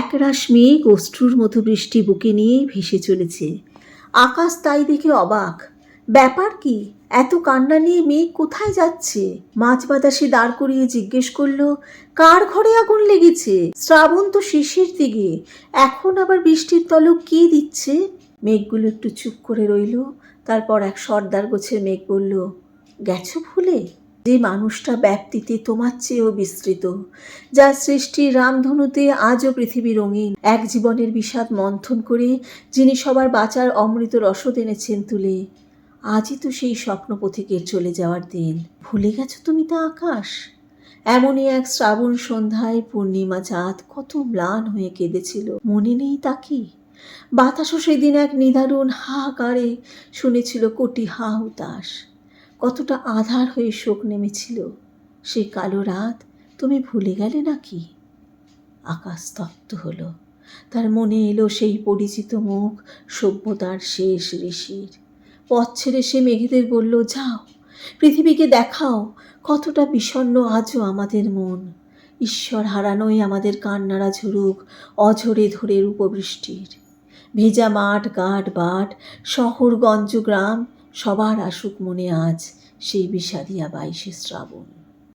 একরাশ মেঘ অশ্রুর মতো বৃষ্টি বুকে নিয়ে ভেসে চলেছে। আকাশ তাই দেখে অবাক। ব্যাপার কি? এত কান্না নিয়ে মেঘ কোথায় যাচ্ছে? মাছ বাতাসে দাঁড় করিয়ে জিজ্ঞেস করল, কার ঘরে আগুন লেগেছে? শ্রাবণ তো শেষের দিকে। এখন আবার বৃষ্টির তলক কে দিচ্ছে? মেঘগুলো একটু চুপ করে রইল। তারপর এক সর্দার গোছের মেঘ বলল, গেছো ভুলে? যে মানুষটা ব্যাপ্তিতে তোমার চেয়েও বিস্তৃত যা সৃষ্টির রামধনুতে আজও পৃথিবী রঙিন, এক জীবনের বিষাদ মন্থন করে যিনি সবার বাঁচার অমৃত রসদ এনেছেন তুলে, আজই তো সেই স্বপ্ন পথিকের চলে যাওয়ার দিন। ভুলে গেছো তুমি তা আকাশ? এমনই এক শ্রাবণ সন্ধ্যায় পূর্ণিমা চাঁদ কত ম্লান হয়ে কেঁদেছিল, মনে নেই তা কি? বাতাসও সেদিন এক নিদারুণ হাহাকারে শুনেছিল কোটি হা হুতাশ কতটা আধার হয়ে শোক নেমেছিল। সেই কালো রাত তুমি ভুলে গেলে নাকি? আকাশ স্তব্ধ হলো। তার মনে এলো সেই পরিচিত মুখ, সভ্যতার শেষ ঋষির। পথ ছেড়ে সে মেঘেদের বলল, যাও, পৃথিবীকে দেখাও, কতটা বিষণ্ণ আজও আমাদের মন। ঈশ্বর হারানোই আমাদের কান্নারা ঝুরুক অঝরে ধরে রূপবৃষ্টির। ভেজা মাঠ ঘাট বাট, শহর, গঞ্জ, গ্রাম সবার আসুক মনে আজ সেই বিষাদিয়া বাইশে শ্রাবণ।